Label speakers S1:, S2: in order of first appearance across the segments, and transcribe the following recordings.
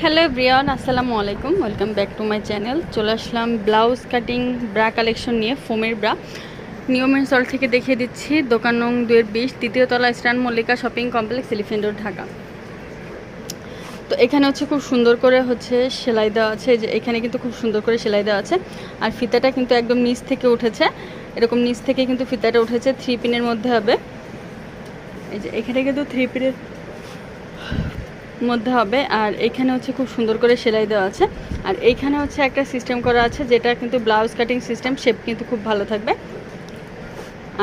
S1: Hello Brian আসসালামু আলাইকুম welcome back to my channel চলে আসলাম ব্লাউজ কাটিং ব্রা কালেকশন নিয়ে ফোমের ব্রা নিয়মের সল থেকে দেখিয়ে দিচ্ছি দোকান নং দুয়ের বিশ তৃতীয় তলা stand Mallika shopping complex elephant road Dhaka. তো এখানে হচ্ছে খুব সুন্দর করে হচ্ছে সেলাই দেওয়া আছে যে এখানে কিন্তু খুব সুন্দর করে সেলাই দেওয়া আছে। আর ফিতাটা কিন্তু একদম নিচ থেকে উঠেছে। এরকম নিচ থেকে কিন্তু ফিতাটা উঠেছে থ্রি পিনের মধ্যে হবে। এই যে এখানে কিন্তু থ্রি পিনের মধ্যে হবে। আর এখানে হচ্ছে খুব সুন্দর করে সেলাই দেওয়া আছে। আর এইখানে হচ্ছে একটা সিস্টেম করা আছে, যেটা কিন্তু ব্লাউজ কাটিং সিস্টেম শেপ কিন্তু খুব ভালো থাকবে।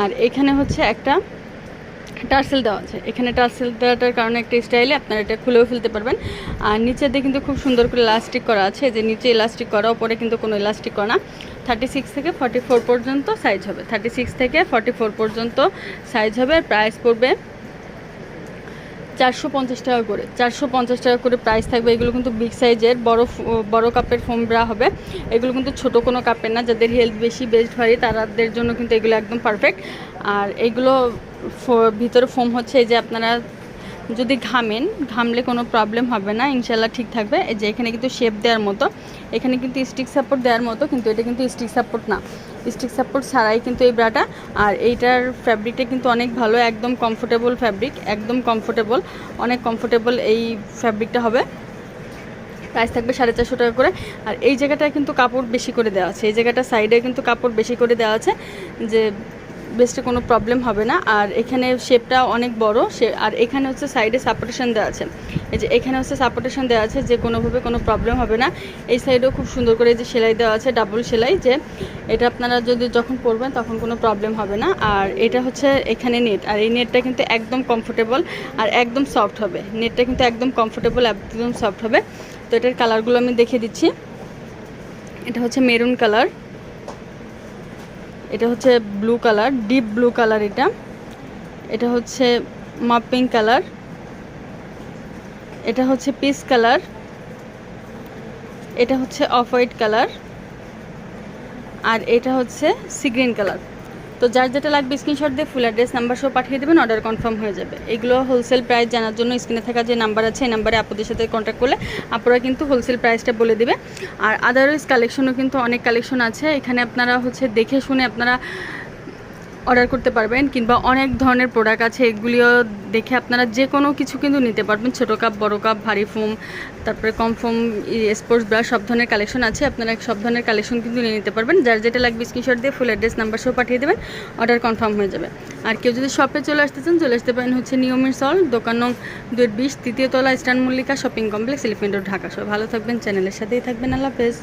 S1: আর এখানে হচ্ছে একটা টার্সেল দেওয়া আছে। এখানে টার্সেল দেওয়াটার কারণে একটা স্টাইলে আপনারা এটা খুলেও ফেলতে পারবেন। আর নিচে দিয়ে কিন্তু খুব সুন্দর করে ইলাস্টিক করা আছে। যে নিচে ইলাস্টিক করা, ওপরে কিন্তু কোনো ইলাস্টিক করা না। থার্টি সিক্স থেকে ফর্টি ফোর পর্যন্ত সাইজ হবে। থার্টি সিক্স থেকে ফর্টি ফোর পর্যন্ত সাইজ হবে। আর প্রাইস পড়বে চারশো পঞ্চাশ টাকা করে, চারশো পঞ্চাশ টাকা করে প্রাইস থাকবে। এগুলো কিন্তু বিগ সাইজের বড় বড় কাপের ফোম ব্রা হবে। এগুলো কিন্তু ছোট কোনো কাপের না, যাদের হেলথ বেশি বেস্ট ভারী তাদের জন্য কিন্তু এগুলো একদম পারফেক্ট আর এগুলো ভিতরে ফোম হচ্ছে, এই যে আপনারা যদি ঘামেন, ঘামলে কোনো প্রবলেম হবে না ইনশাল্লাহ ঠিক থাকবে। এই যে এখানে কিন্তু শেপ দেওয়ার মতো, এখানে কিন্তু স্টিক সাপোর্ট দেওয়ার মতো, কিন্তু এটা কিন্তু স্টিক সাপোর্ট না। স্টিক সাপোর্ট ছাড়াই কিন্তু এই ব্রাটা, আর এইটার ফ্যাব্রিকটা কিন্তু অনেক ভালো, একদম কমফোর্টেবল ফ্যাব্রিক একদম কমফোর্টেবল অনেক কমফোর্টেবল এই ফ্যাব্রিকটা হবে। প্রাইস থাকবে সাড়ে চারশো টাকা করে। আর এই জায়গাটায় কিন্তু কাপড় বেশি করে দেওয়া আছে। এই জায়গাটা সাইডে কিন্তু কাপড় বেশি করে দেওয়া আছে, যে বেস্টে কোনো প্রবলেম হবে না। আর এখানে শেপটা অনেক বড়। সে আর এখানে হচ্ছে সাইডে সাপোর্টেশন দেওয়া আছে। এই যে এখানে হচ্ছে সাপোর্টেশন দেওয়া আছে যে কোনোভাবে কোনো প্রবলেম হবে না। এই সাইডেও খুব সুন্দর করে যে সেলাই দেওয়া আছে ডাবল সেলাই যে এটা আপনারা যদি যখন পরবেন তখন কোনো প্রবলেম হবে না। আর এটা হচ্ছে এখানে নেট আর এই নেটটা কিন্তু একদম কমফোর্টেবল আর একদম সফট হবে। নেটটা কিন্তু একদম কমফোর্টেবল একদম সফট হবে। তো এটার কালারগুলো আমি দেখে দিচ্ছি। এটা হচ্ছে মেরুন কালার এটা হচ্ছে blue colour deep blue colour এটা। এটা হচ্ছে মাপিং কালার এটা হচ্ছে পিস কালার এটা হচ্ছে অফ হোয়াইট কালার আর এটা হচ্ছে সি গ্রিন কালার তো যার যেটা লাগবে স্ক্রিনশট দিয়ে ফুল অ্যাড্রেস নাম্বার সহ পাঠিয়ে দেবেন অর্ডার কনফার্ম হয়ে যাবে। এগুলো হোলসেল প্রাইস জানার জন্য স্ক্রিনে থাকা যে নাম্বার আছে, এই নাম্বারে আপনাদের সাথে কন্ট্যাক্ট করলে আপনারা কিন্তু হোলসেল প্রাইসটা বলে দিবে। আর আদারওয়াইজ কালেকশনও কিন্তু অনেক কালেকশন আছে। এখানে আপনারা হচ্ছে দেখে শুনে আপনারা অর্ডার করতে পারবেন কিংবা অনেক ধরনের প্রোডাক্ট আছে, এগুলিও দেখে আপনারা যে কোনো কিছু কিন্তু নিতে পারবেন। ছোটো কাপ বড় কাপ ভারী ফোম তারপরে কম ফোম স্পোর্টস ব্রাশ সব ধরনের কালেকশন আছে। আপনারা সব ধরনের কালেকশন কিন্তু নিয়ে নিতে পারবেন। যার যেটা লাগবে স্ক্রিনশট দিয়ে ফুল অ্যাড্রেস নাম্বার সহ পাঠিয়ে দেবেন অর্ডার কনফার্ম হয়ে যাবে। আর কেউ যদি শপে চলে আসতে চান, চলে আসতে পারেন হচ্ছে নিয়মের সল, দোকান নং দুয়ের বিশ, তৃতীয় তলা Mallika shopping complex elephant road, Dhaka সব ভালো থাকবেন চ্যানেলের সাথেই থাকবেন। আল্লাহ হাফেজ।